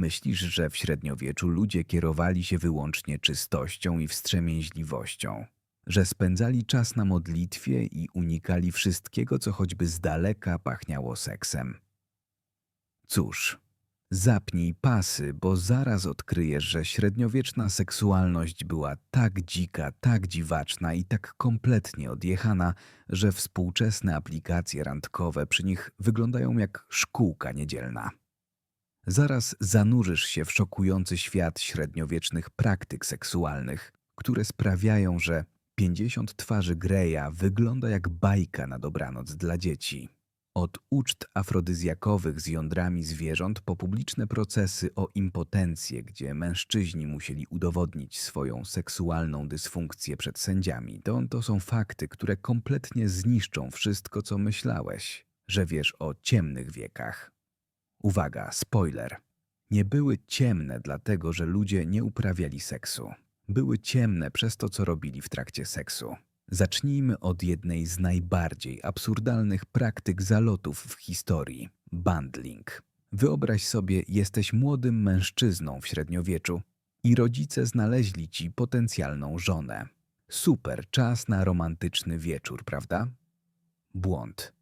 Myślisz, że w średniowieczu ludzie kierowali się wyłącznie czystością i wstrzemięźliwością, że spędzali czas na modlitwie i unikali wszystkiego, co choćby z daleka pachniało seksem? Cóż, zapnij pasy, bo zaraz odkryjesz, że średniowieczna seksualność była tak dzika, tak dziwaczna i tak kompletnie odjechana, że współczesne aplikacje randkowe przy nich wyglądają jak szkółka niedzielna. Zaraz zanurzysz się w szokujący świat średniowiecznych praktyk seksualnych, które sprawiają, że 50 twarzy Greya wygląda jak bajka na dobranoc dla dzieci. Od uczt afrodyzjakowych z jądrami zwierząt po publiczne procesy o impotencję, gdzie mężczyźni musieli udowodnić swoją seksualną dysfunkcję przed sędziami, to, to są fakty, które kompletnie zniszczą wszystko, co myślałeś, że wiesz o ciemnych wiekach. Uwaga, spoiler. Nie były ciemne dlatego, że ludzie nie uprawiali seksu. Były ciemne przez to, co robili w trakcie seksu. Zacznijmy od jednej z najbardziej absurdalnych praktyk zalotów w historii bundling. Wyobraź sobie, jesteś młodym mężczyzną w średniowieczu i rodzice znaleźli ci potencjalną żonę. Super czas na romantyczny wieczór, prawda? Błąd.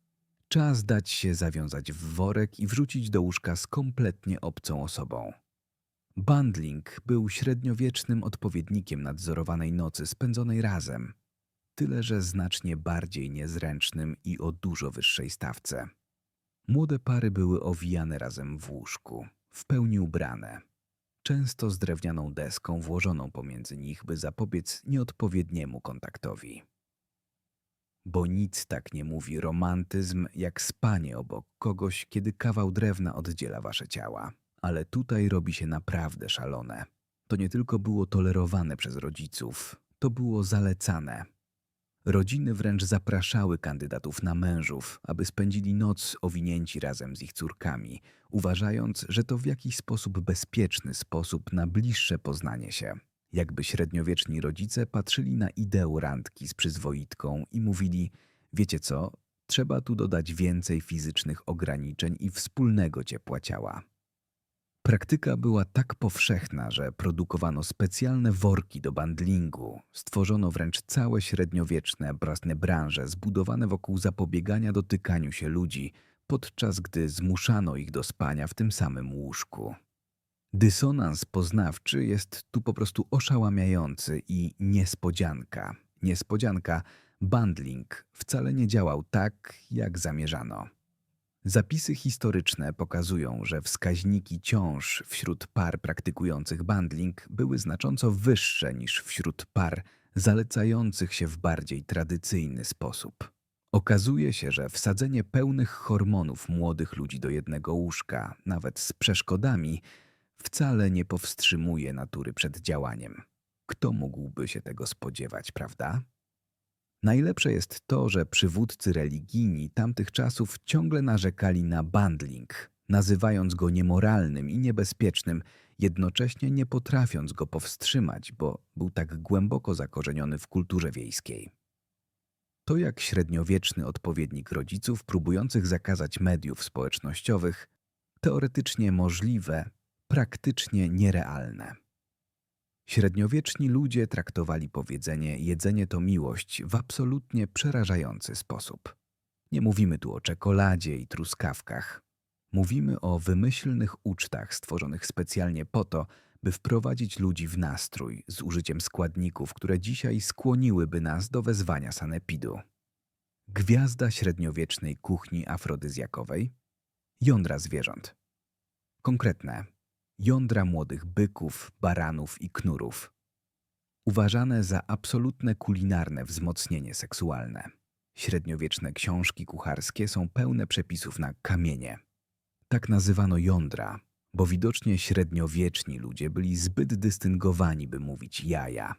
Czas dać się zawiązać w worek i wrzucić do łóżka z kompletnie obcą osobą. Bundling był średniowiecznym odpowiednikiem nadzorowanej nocy spędzonej razem, tyle że znacznie bardziej niezręcznym i o dużo wyższej stawce. Młode pary były owijane razem w łóżku, w pełni ubrane, często z drewnianą deską włożoną pomiędzy nich, by zapobiec nieodpowiedniemu kontaktowi. Bo nic tak nie mówi romantyzm, jak spanie obok kogoś, kiedy kawał drewna oddziela wasze ciała. Ale tutaj robi się naprawdę szalone. To nie tylko było tolerowane przez rodziców, to było zalecane. Rodziny wręcz zapraszały kandydatów na mężów, aby spędzili noc owinięci razem z ich córkami, uważając, że to w jakiś sposób bezpieczny sposób na bliższe poznanie się. Jakby średniowieczni rodzice patrzyli na ideę randki z przyzwoitką i mówili: Wiecie co, trzeba tu dodać więcej fizycznych ograniczeń i wspólnego ciepła ciała. Praktyka była tak powszechna, że produkowano specjalne worki do bandlingu, stworzono wręcz całe średniowieczne brasne branże zbudowane wokół zapobiegania dotykaniu się ludzi, podczas gdy zmuszano ich do spania w tym samym łóżku. Dysonans poznawczy jest tu po prostu oszałamiający i niespodzianka. Niespodzianka, bundling wcale nie działał tak, jak zamierzano. Zapisy historyczne pokazują, że wskaźniki ciąż wśród par praktykujących bundling były znacząco wyższe niż wśród par zalecających się w bardziej tradycyjny sposób. Okazuje się, że wsadzenie pełnych hormonów młodych ludzi do jednego łóżka, nawet z przeszkodami, wcale nie powstrzymuje natury przed działaniem. Kto mógłby się tego spodziewać, prawda? Najlepsze jest to, że przywódcy religijni tamtych czasów ciągle narzekali na bundling, nazywając go niemoralnym i niebezpiecznym, jednocześnie nie potrafiąc go powstrzymać, bo był tak głęboko zakorzeniony w kulturze wiejskiej. To jak średniowieczny odpowiednik rodziców próbujących zakazać mediów społecznościowych, teoretycznie możliwe, praktycznie nierealne. Średniowieczni ludzie traktowali powiedzenie jedzenie to miłość w absolutnie przerażający sposób. Nie mówimy tu o czekoladzie i truskawkach. Mówimy o wymyślnych ucztach stworzonych specjalnie po to, by wprowadzić ludzi w nastrój z użyciem składników, które dzisiaj skłoniłyby nas do wezwania sanepidu. Gwiazda średniowiecznej kuchni afrodyzjakowej? Jądra zwierząt. Konkretne jądra młodych byków, baranów i knurów. Uważane za absolutne kulinarne wzmocnienie seksualne. Średniowieczne książki kucharskie są pełne przepisów na kamienie. Tak nazywano jądra, bo widocznie średniowieczni ludzie byli zbyt dystyngowani, by mówić jaja.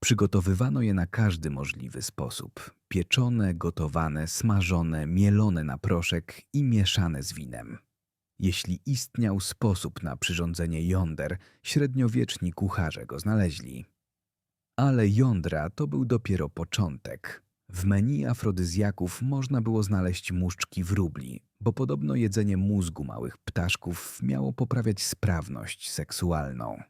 Przygotowywano je na każdy możliwy sposób: pieczone, gotowane, smażone, mielone na proszek i mieszane z winem. Jeśli istniał sposób na przyrządzenie jąder, średniowieczni kucharze go znaleźli. Ale jądra to był dopiero początek. W menu afrodyzjaków można było znaleźć muszczki wróbli, bo podobno jedzenie mózgu małych ptaszków miało poprawiać sprawność seksualną.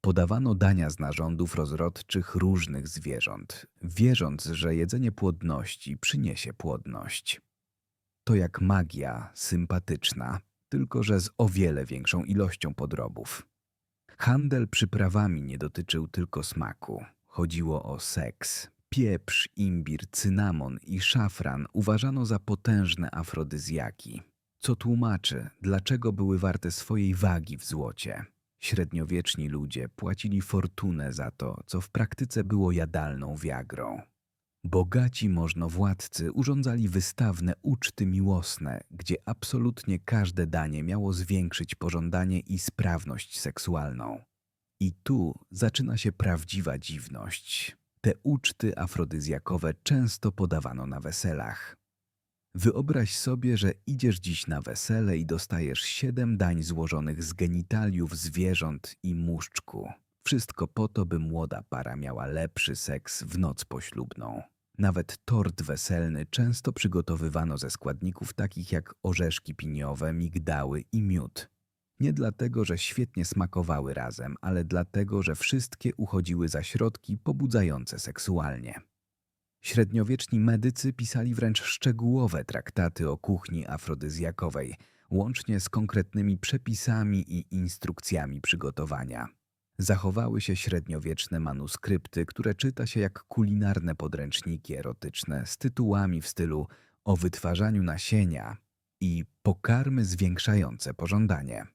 Podawano dania z narządów rozrodczych różnych zwierząt, wierząc, że jedzenie płodności przyniesie płodność. To jak magia sympatyczna, tylko że z o wiele większą ilością podrobów. Handel przyprawami nie dotyczył tylko smaku. Chodziło o seks. Pieprz, imbir, cynamon i szafran uważano za potężne afrodyzjaki, co tłumaczy, dlaczego były warte swojej wagi w złocie. Średniowieczni ludzie płacili fortunę za to, co w praktyce było jadalną wiagrą. Bogaci możnowładcy urządzali wystawne uczty miłosne, gdzie absolutnie każde danie miało zwiększyć pożądanie i sprawność seksualną. I tu zaczyna się prawdziwa dziwność. Te uczty afrodyzjakowe często podawano na weselach. Wyobraź sobie, że idziesz dziś na wesele i dostajesz siedem dań złożonych z genitaliów zwierząt i muszczku. Wszystko po to, by młoda para miała lepszy seks w noc poślubną. Nawet tort weselny często przygotowywano ze składników takich jak orzeszki piniowe, migdały i miód. Nie dlatego, że świetnie smakowały razem, ale dlatego, że wszystkie uchodziły za środki pobudzające seksualnie. Średniowieczni medycy pisali wręcz szczegółowe traktaty o kuchni afrodyzjakowej, łącznie z konkretnymi przepisami i instrukcjami przygotowania. Zachowały się średniowieczne manuskrypty, które czyta się jak kulinarne podręczniki erotyczne z tytułami w stylu o wytwarzaniu nasienia i pokarmy zwiększające pożądanie.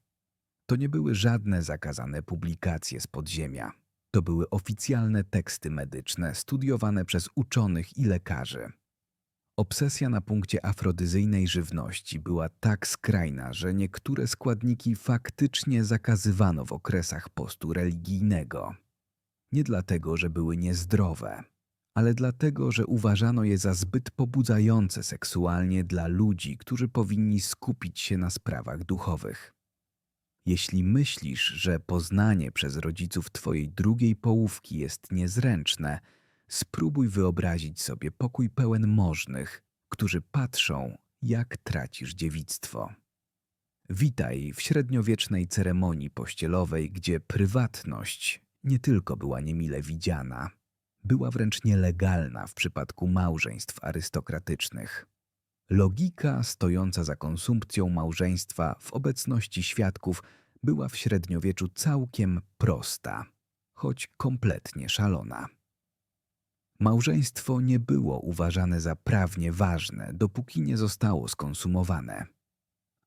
To nie były żadne zakazane publikacje z podziemia. To były oficjalne teksty medyczne studiowane przez uczonych i lekarzy. Obsesja na punkcie afrodyzyjnej żywności była tak skrajna, że niektóre składniki faktycznie zakazywano w okresach postu religijnego. Nie dlatego, że były niezdrowe, ale dlatego, że uważano je za zbyt pobudzające seksualnie dla ludzi, którzy powinni skupić się na sprawach duchowych. Jeśli myślisz, że poznanie przez rodziców twojej drugiej połówki jest niezręczne, spróbuj wyobrazić sobie pokój pełen możnych, którzy patrzą, jak tracisz dziewictwo. Witaj w średniowiecznej ceremonii pościelowej, gdzie prywatność nie tylko była niemile widziana, była wręcz nielegalna w przypadku małżeństw arystokratycznych. Logika stojąca za konsumpcją małżeństwa w obecności świadków była w średniowieczu całkiem prosta, choć kompletnie szalona. Małżeństwo nie było uważane za prawnie ważne, dopóki nie zostało skonsumowane.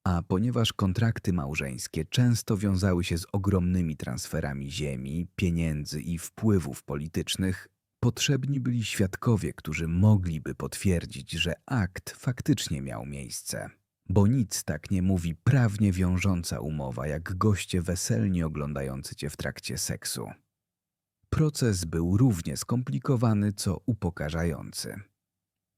A ponieważ kontrakty małżeńskie często wiązały się z ogromnymi transferami ziemi, pieniędzy i wpływów politycznych, potrzebni byli świadkowie, którzy mogliby potwierdzić, że akt faktycznie miał miejsce. Bo nic tak nie mówi prawnie wiążąca umowa, jak goście weselnie oglądający cię w trakcie seksu. Proces był równie skomplikowany, co upokarzający.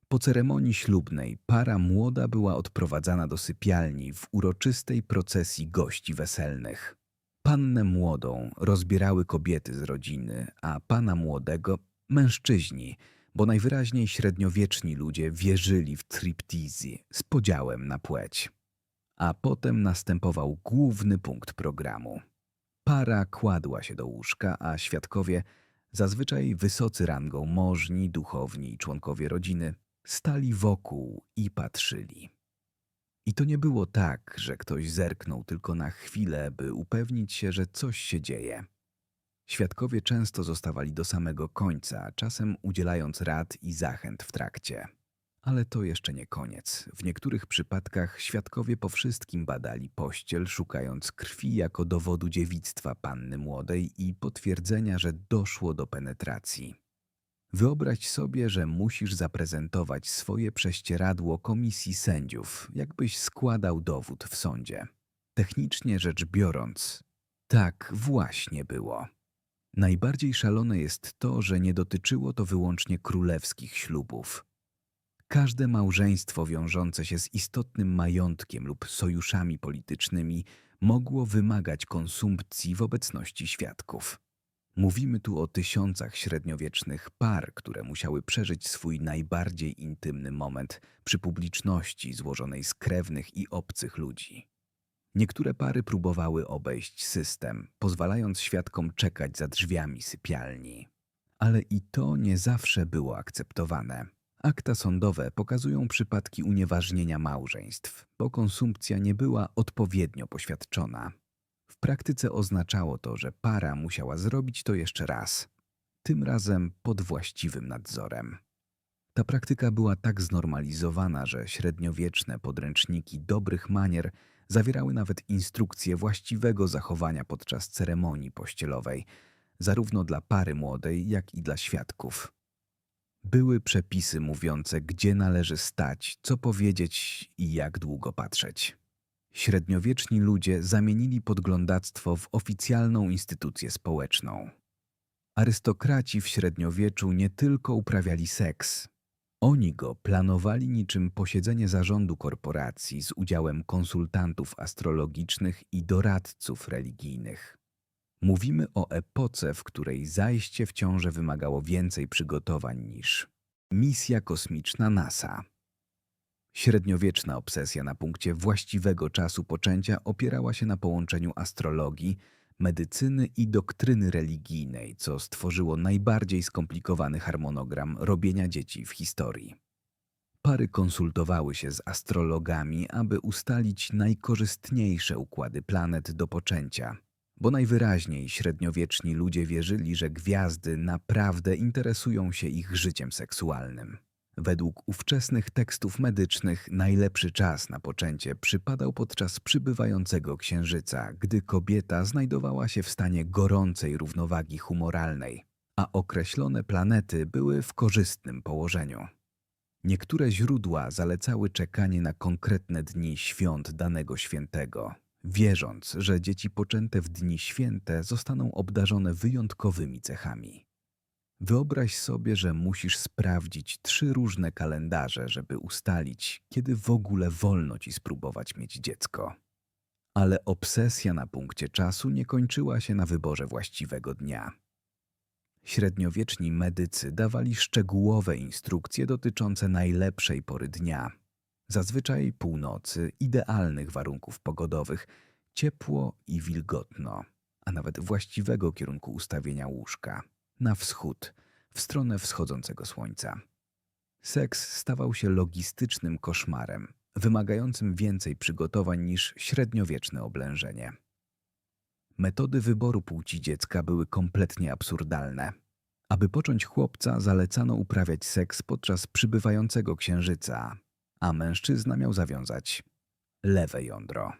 Po ceremonii ślubnej para młoda była odprowadzana do sypialni w uroczystej procesji gości weselnych. Pannę młodą rozbierały kobiety z rodziny, a pana młodego mężczyźni, bo najwyraźniej średniowieczni ludzie wierzyli w triptizy z podziałem na płeć. A potem następował główny punkt programu. Para kładła się do łóżka, a świadkowie, zazwyczaj wysocy rangą możni, duchowni i członkowie rodziny, stali wokół i patrzyli. I to nie było tak, że ktoś zerknął tylko na chwilę, by upewnić się, że coś się dzieje. Świadkowie często zostawali do samego końca, czasem udzielając rad i zachęt w trakcie. Ale to jeszcze nie koniec. W niektórych przypadkach świadkowie po wszystkim badali pościel, szukając krwi jako dowodu dziewictwa panny młodej i potwierdzenia, że doszło do penetracji. Wyobraź sobie, że musisz zaprezentować swoje prześcieradło komisji sędziów, jakbyś składał dowód w sądzie. Technicznie rzecz biorąc, tak właśnie było. Najbardziej szalone jest to, że nie dotyczyło to wyłącznie królewskich ślubów. Każde małżeństwo wiążące się z istotnym majątkiem lub sojuszami politycznymi mogło wymagać konsumpcji w obecności świadków. Mówimy tu o tysiącach średniowiecznych par, które musiały przeżyć swój najbardziej intymny moment przy publiczności złożonej z krewnych i obcych ludzi. Niektóre pary próbowały obejść system, pozwalając świadkom czekać za drzwiami sypialni. Ale i to nie zawsze było akceptowane. Akta sądowe pokazują przypadki unieważnienia małżeństw, bo konsumpcja nie była odpowiednio poświadczona. W praktyce oznaczało to, że para musiała zrobić to jeszcze raz, tym razem pod właściwym nadzorem. Ta praktyka była tak znormalizowana, że średniowieczne podręczniki dobrych manier zawierały nawet instrukcje właściwego zachowania podczas ceremonii pościelowej, zarówno dla pary młodej, jak i dla świadków. Były przepisy mówiące, gdzie należy stać, co powiedzieć i jak długo patrzeć. Średniowieczni ludzie zamienili podglądactwo w oficjalną instytucję społeczną. Arystokraci w średniowieczu nie tylko uprawiali seks, oni go planowali niczym posiedzenie zarządu korporacji z udziałem konsultantów astrologicznych i doradców religijnych. Mówimy o epoce, w której zajście w wymagało więcej przygotowań niż misja kosmiczna NASA. Średniowieczna obsesja na punkcie właściwego czasu poczęcia opierała się na połączeniu astrologii, medycyny i doktryny religijnej, co stworzyło najbardziej skomplikowany harmonogram robienia dzieci w historii. Pary konsultowały się z astrologami, aby ustalić najkorzystniejsze układy planet do poczęcia, bo najwyraźniej średniowieczni ludzie wierzyli, że gwiazdy naprawdę interesują się ich życiem seksualnym. Według ówczesnych tekstów medycznych najlepszy czas na poczęcie przypadał podczas przybywającego księżyca, gdy kobieta znajdowała się w stanie gorącej równowagi humoralnej, a określone planety były w korzystnym położeniu. Niektóre źródła zalecały czekanie na konkretne dni świąt danego świętego, wierząc, że dzieci poczęte w dni święte zostaną obdarzone wyjątkowymi cechami. Wyobraź sobie, że musisz sprawdzić trzy różne kalendarze, żeby ustalić, kiedy w ogóle wolno ci spróbować mieć dziecko. Ale obsesja na punkcie czasu nie kończyła się na wyborze właściwego dnia. Średniowieczni medycy dawali szczegółowe instrukcje dotyczące najlepszej pory dnia, zazwyczaj północy, idealnych warunków pogodowych, ciepło i wilgotno, a nawet właściwego kierunku ustawienia łóżka na wschód, w stronę wschodzącego słońca. Seks stawał się logistycznym koszmarem, wymagającym więcej przygotowań niż średniowieczne oblężenie. Metody wyboru płci dziecka były kompletnie absurdalne. Aby począć chłopca, zalecano uprawiać seks podczas przybywającego księżyca, a mężczyzna miał zawiązać lewe jądro.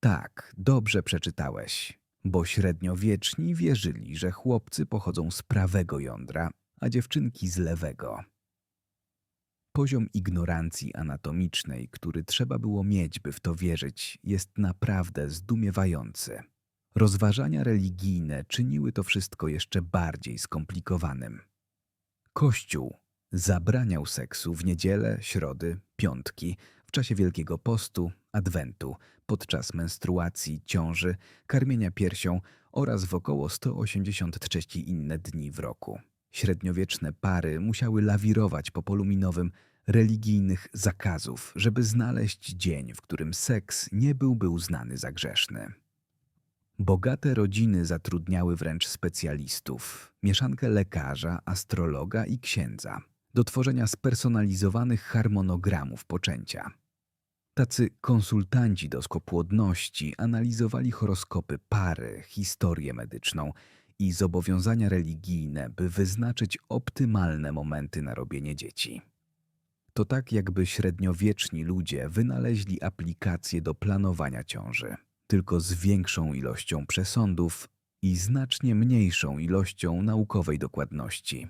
Tak, dobrze przeczytałeś bo średniowieczni wierzyli, że chłopcy pochodzą z prawego jądra, a dziewczynki z lewego. Poziom ignorancji anatomicznej, który trzeba było mieć, by w to wierzyć, jest naprawdę zdumiewający. Rozważania religijne czyniły to wszystko jeszcze bardziej skomplikowanym. Kościół zabraniał seksu w niedzielę, środy, piątki, w czasie Wielkiego Postu, Adwentu, podczas menstruacji, ciąży, karmienia piersią oraz w około 183 inne dni w roku. Średniowieczne pary musiały lawirować po polu minowym religijnych zakazów, żeby znaleźć dzień, w którym seks nie byłby uznany za grzeszny. Bogate rodziny zatrudniały wręcz specjalistów, mieszankę lekarza, astrologa i księdza, do tworzenia spersonalizowanych harmonogramów poczęcia. Tacy konsultanci do skopłodności analizowali horoskopy pary, historię medyczną i zobowiązania religijne, by wyznaczyć optymalne momenty na robienie dzieci. To tak, jakby średniowieczni ludzie wynaleźli aplikację do planowania ciąży, tylko z większą ilością przesądów i znacznie mniejszą ilością naukowej dokładności.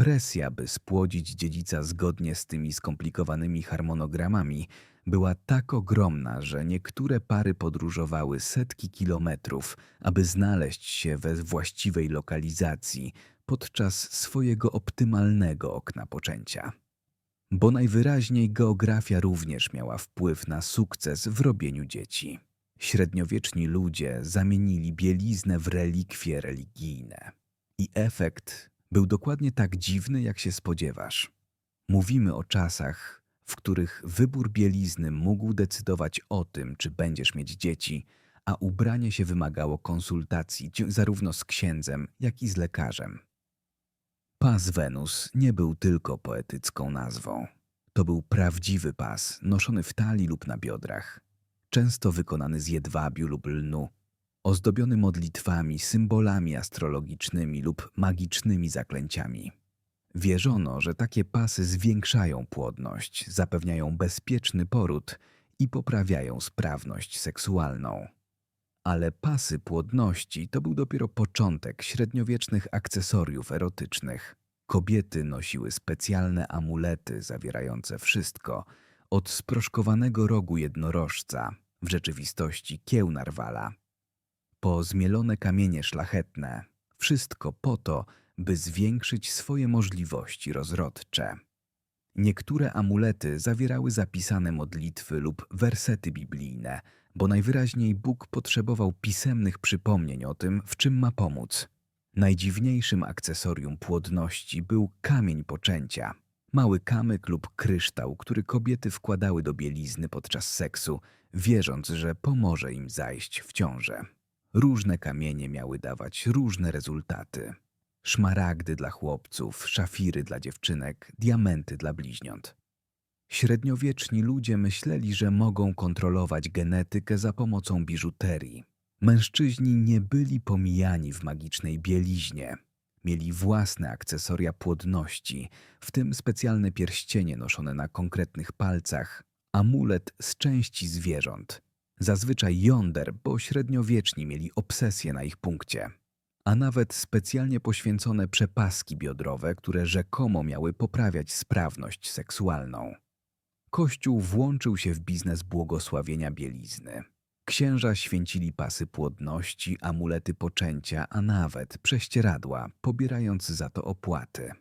Presja, by spłodzić dziedzica zgodnie z tymi skomplikowanymi harmonogramami, była tak ogromna, że niektóre pary podróżowały setki kilometrów, aby znaleźć się we właściwej lokalizacji podczas swojego optymalnego okna poczęcia. Bo najwyraźniej geografia również miała wpływ na sukces w robieniu dzieci. Średniowieczni ludzie zamienili bieliznę w relikwie religijne. I efekt był dokładnie tak dziwny, jak się spodziewasz. Mówimy o czasach, w których wybór bielizny mógł decydować o tym, czy będziesz mieć dzieci, a ubranie się wymagało konsultacji zarówno z księdzem, jak i z lekarzem. Pas Wenus nie był tylko poetycką nazwą. To był prawdziwy pas, noszony w talii lub na biodrach, często wykonany z jedwabiu lub lnu, ozdobiony modlitwami, symbolami astrologicznymi lub magicznymi zaklęciami. Wierzono, że takie pasy zwiększają płodność, zapewniają bezpieczny poród i poprawiają sprawność seksualną. Ale pasy płodności to był dopiero początek średniowiecznych akcesoriów erotycznych. Kobiety nosiły specjalne amulety zawierające wszystko, od sproszkowanego rogu jednorożca, w rzeczywistości kieł narwala, po zmielone kamienie szlachetne, wszystko po to, by zwiększyć swoje możliwości rozrodcze. Niektóre amulety zawierały zapisane modlitwy lub wersety biblijne, bo najwyraźniej Bóg potrzebował pisemnych przypomnień o tym, w czym ma pomóc. Najdziwniejszym akcesorium płodności był kamień poczęcia. Mały kamyk lub kryształ, który kobiety wkładały do bielizny podczas seksu, wierząc, że pomoże im zajść w ciążę. Różne kamienie miały dawać różne rezultaty. Szmaragdy dla chłopców, szafiry dla dziewczynek, diamenty dla bliźniąt. Średniowieczni ludzie myśleli, że mogą kontrolować genetykę za pomocą biżuterii. Mężczyźni nie byli pomijani w magicznej bieliźnie. Mieli własne akcesoria płodności, w tym specjalne pierścienie noszone na konkretnych palcach, amulet z części zwierząt, zazwyczaj jąder, bo średniowieczni mieli obsesję na ich punkcie, a nawet specjalnie poświęcone przepaski biodrowe, które rzekomo miały poprawiać sprawność seksualną. Kościół włączył się w biznes błogosławienia bielizny. Księża święcili pasy płodności, amulety poczęcia, a nawet prześcieradła, pobierając za to opłaty.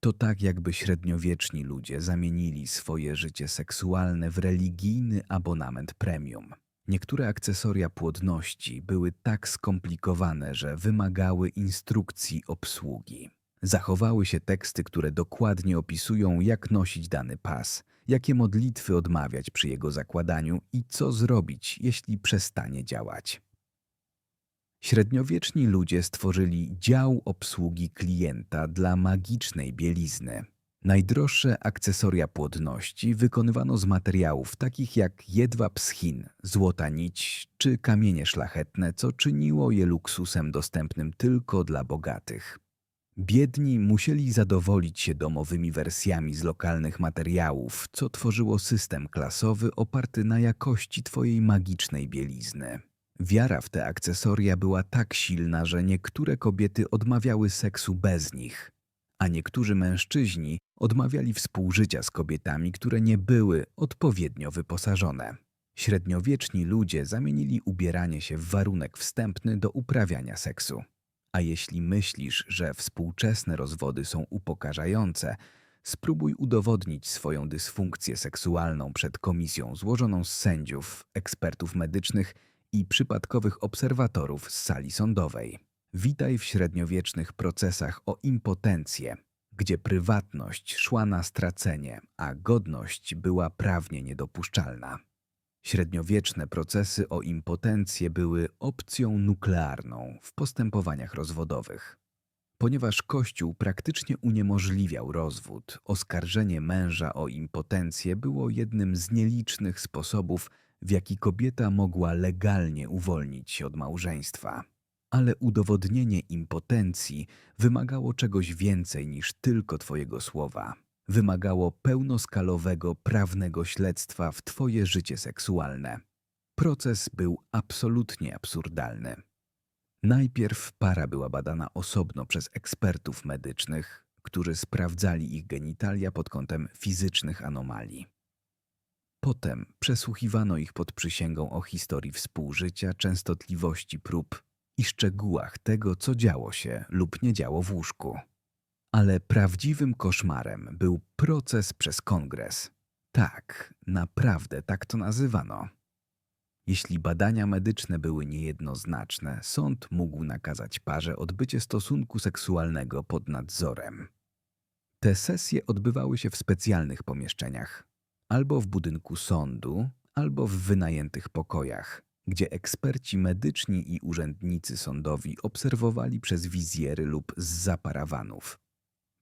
To tak, jakby średniowieczni ludzie zamienili swoje życie seksualne w religijny abonament premium. Niektóre akcesoria płodności były tak skomplikowane, że wymagały instrukcji obsługi. Zachowały się teksty, które dokładnie opisują, jak nosić dany pas, jakie modlitwy odmawiać przy jego zakładaniu i co zrobić, jeśli przestanie działać. Średniowieczni ludzie stworzyli dział obsługi klienta dla magicznej bielizny. Najdroższe akcesoria płodności wykonywano z materiałów takich jak jedwab z Chin, złota nić czy kamienie szlachetne, co czyniło je luksusem dostępnym tylko dla bogatych. Biedni musieli zadowolić się domowymi wersjami z lokalnych materiałów, co tworzyło system klasowy oparty na jakości twojej magicznej bielizny. Wiara w te akcesoria była tak silna, że niektóre kobiety odmawiały seksu bez nich, a niektórzy mężczyźni odmawiali współżycia z kobietami, które nie były odpowiednio wyposażone. Średniowieczni ludzie zamienili ubieranie się w warunek wstępny do uprawiania seksu. A jeśli myślisz, że współczesne rozwody są upokarzające, spróbuj udowodnić swoją dysfunkcję seksualną przed komisją złożoną z sędziów, ekspertów medycznych i przypadkowych obserwatorów z sali sądowej. Witaj w średniowiecznych procesach o impotencję, gdzie prywatność szła na stracenie, a godność była prawnie niedopuszczalna. Średniowieczne procesy o impotencję były opcją nuklearną w postępowaniach rozwodowych. Ponieważ Kościół praktycznie uniemożliwiał rozwód, oskarżenie męża o impotencję było jednym z nielicznych sposobów, w jaki kobieta mogła legalnie uwolnić się od małżeństwa. Ale udowodnienie impotencji wymagało czegoś więcej niż tylko Twojego słowa. Wymagało pełnoskalowego prawnego śledztwa w Twoje życie seksualne. Proces był absolutnie absurdalny. Najpierw para była badana osobno przez ekspertów medycznych, którzy sprawdzali ich genitalia pod kątem fizycznych anomalii. Potem przesłuchiwano ich pod przysięgą o historii współżycia, częstotliwości prób i szczegółach tego, co działo się lub nie działo w łóżku. Ale prawdziwym koszmarem był proces przez kongres. Tak, naprawdę tak to nazywano. Jeśli badania medyczne były niejednoznaczne, sąd mógł nakazać parze odbycie stosunku seksualnego pod nadzorem. Te sesje odbywały się w specjalnych pomieszczeniach, albo w budynku sądu, albo w wynajętych pokojach, gdzie eksperci medyczni i urzędnicy sądowi obserwowali przez wizjery lub z parawanów.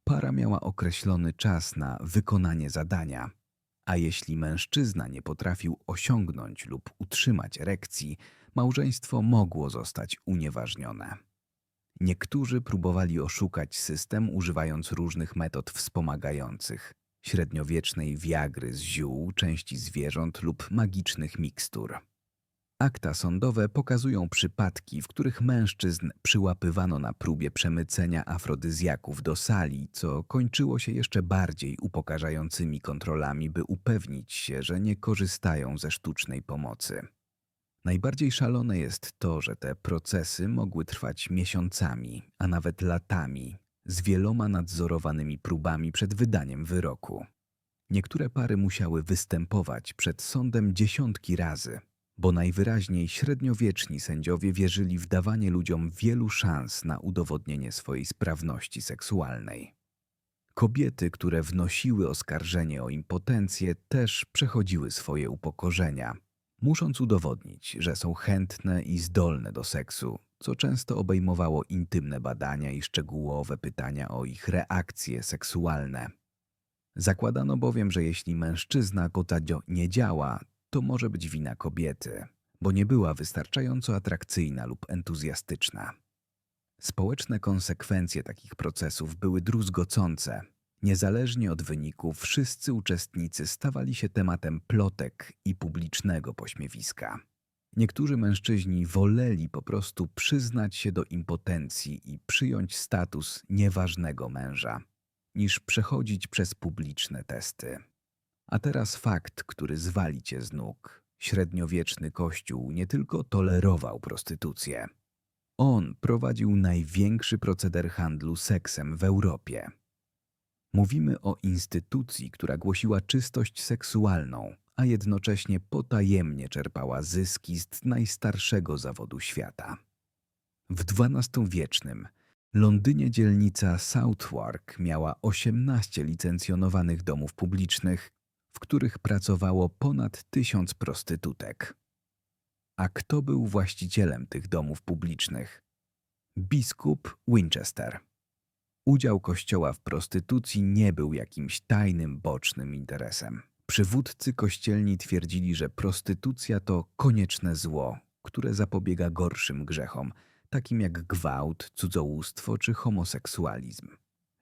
Para miała określony czas na wykonanie zadania, a jeśli mężczyzna nie potrafił osiągnąć lub utrzymać erekcji, małżeństwo mogło zostać unieważnione. Niektórzy próbowali oszukać system używając różnych metod wspomagających, średniowiecznej wiagry z ziół, części zwierząt lub magicznych mikstur. Akta sądowe pokazują przypadki, w których mężczyzn przyłapywano na próbie przemycenia afrodyzjaków do sali, co kończyło się jeszcze bardziej upokarzającymi kontrolami, by upewnić się, że nie korzystają ze sztucznej pomocy. Najbardziej szalone jest to, że te procesy mogły trwać miesiącami, a nawet latami, z wieloma nadzorowanymi próbami przed wydaniem wyroku. Niektóre pary musiały występować przed sądem dziesiątki razy, bo najwyraźniej średniowieczni sędziowie wierzyli w dawanie ludziom wielu szans na udowodnienie swojej sprawności seksualnej. Kobiety, które wnosiły oskarżenie o impotencję, też przechodziły swoje upokorzenia, musząc udowodnić, że są chętne i zdolne do seksu, co często obejmowało intymne badania i szczegółowe pytania o ich reakcje seksualne. Zakładano bowiem, że jeśli mężczyzna kotadio nie działa, to może być wina kobiety, bo nie była wystarczająco atrakcyjna lub entuzjastyczna. Społeczne konsekwencje takich procesów były druzgocące. Niezależnie od wyników, wszyscy uczestnicy stawali się tematem plotek i publicznego pośmiewiska. Niektórzy mężczyźni woleli po prostu przyznać się do impotencji i przyjąć status nieważnego męża, niż przechodzić przez publiczne testy. A teraz fakt, który zwali cię z nóg. Średniowieczny kościół nie tylko tolerował prostytucję. On prowadził największy proceder handlu seksem w Europie. Mówimy o instytucji, która głosiła czystość seksualną, a jednocześnie potajemnie czerpała zyski z najstarszego zawodu świata. W XII-wiecznym Londynie dzielnica Southwark miała 18 licencjonowanych domów publicznych, w których pracowało ponad tysiąc prostytutek. A kto był właścicielem tych domów publicznych? Biskup Winchester. Udział kościoła w prostytucji nie był jakimś tajnym, bocznym interesem. Przywódcy kościelni twierdzili, że prostytucja to konieczne zło, które zapobiega gorszym grzechom, takim jak gwałt, cudzołóstwo czy homoseksualizm.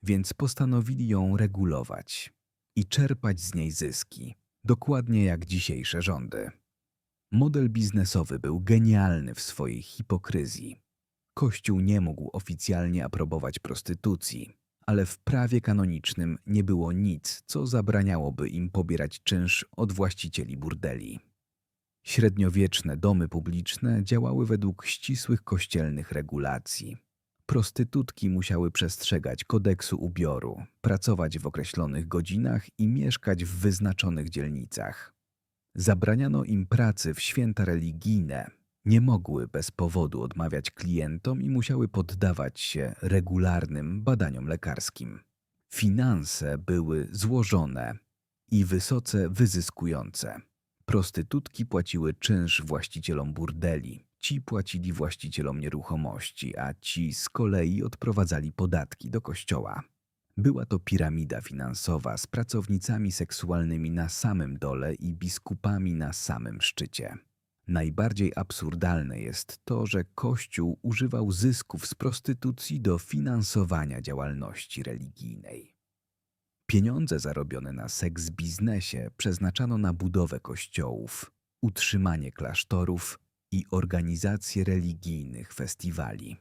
Więc postanowili ją regulować i czerpać z niej zyski, dokładnie jak dzisiejsze rządy. Model biznesowy był genialny w swojej hipokryzji. Kościół nie mógł oficjalnie aprobować prostytucji, ale w prawie kanonicznym nie było nic, co zabraniałoby im pobierać czynsz od właścicieli burdeli. Średniowieczne domy publiczne działały według ścisłych kościelnych regulacji. Prostytutki musiały przestrzegać kodeksu ubioru, pracować w określonych godzinach i mieszkać w wyznaczonych dzielnicach. Zabraniano im pracy w święta religijne, nie mogły bez powodu odmawiać klientom i musiały poddawać się regularnym badaniom lekarskim. Finanse były złożone i wysoce wyzyskujące. Prostytutki płaciły czynsz właścicielom burdeli, ci płacili właścicielom nieruchomości, a ci z kolei odprowadzali podatki do kościoła. Była to piramida finansowa z pracownicami seksualnymi na samym dole i biskupami na samym szczycie. Najbardziej absurdalne jest to, że Kościół używał zysków z prostytucji do finansowania działalności religijnej. Pieniądze zarobione na seks biznesie przeznaczano na budowę kościołów, utrzymanie klasztorów i organizację religijnych festiwali.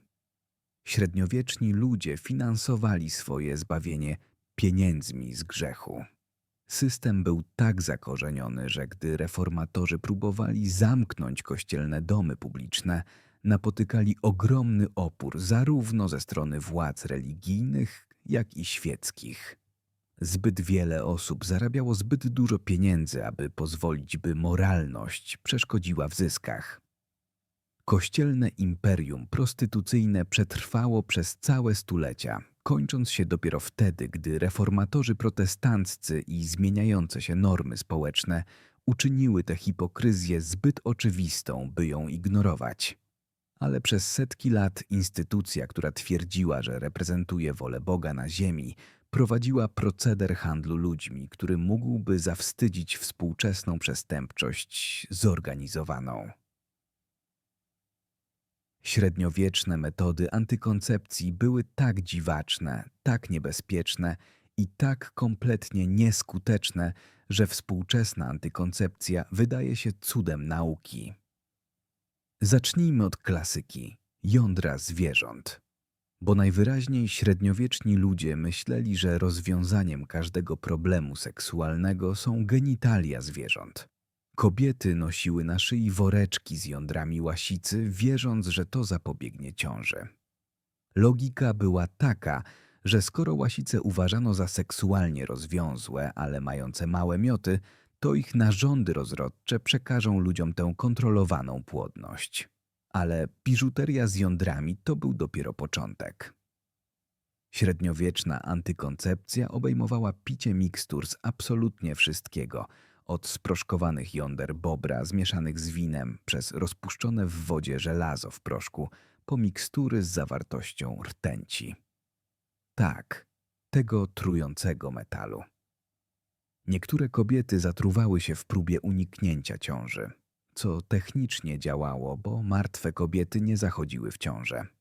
Średniowieczni ludzie finansowali swoje zbawienie pieniędzmi z grzechu. System był tak zakorzeniony, że gdy reformatorzy próbowali zamknąć kościelne domy publiczne, napotykali ogromny opór zarówno ze strony władz religijnych, jak i świeckich. Zbyt wiele osób zarabiało zbyt dużo pieniędzy, aby pozwolić, by moralność przeszkodziła w zyskach. Kościelne imperium prostytucyjne przetrwało przez całe stulecia, kończąc się dopiero wtedy, gdy reformatorzy protestanccy i zmieniające się normy społeczne uczyniły tę hipokryzję zbyt oczywistą, by ją ignorować. Ale przez setki lat instytucja, która twierdziła, że reprezentuje wolę Boga na ziemi, prowadziła proceder handlu ludźmi, który mógłby zawstydzić współczesną przestępczość zorganizowaną. Średniowieczne metody antykoncepcji były tak dziwaczne, tak niebezpieczne i tak kompletnie nieskuteczne, że współczesna antykoncepcja wydaje się cudem nauki. Zacznijmy od klasyki jądra zwierząt. Bo najwyraźniej średniowieczni ludzie myśleli, że rozwiązaniem każdego problemu seksualnego są genitalia zwierząt. Kobiety nosiły na szyi woreczki z jądrami łasicy, wierząc, że to zapobiegnie ciąży. Logika była taka, że skoro łasice uważano za seksualnie rozwiązłe, ale mające małe mioty, to ich narządy rozrodcze przekażą ludziom tę kontrolowaną płodność. Ale biżuteria z jądrami to był dopiero początek. Średniowieczna antykoncepcja obejmowała picie mikstur z absolutnie wszystkiego, od sproszkowanych jąder bobra zmieszanych z winem przez rozpuszczone w wodzie żelazo w proszku, po mikstury z zawartością rtęci. Tak, tego trującego metalu. Niektóre kobiety zatruwały się w próbie uniknięcia ciąży, co technicznie działało, bo martwe kobiety nie zachodziły w ciążę.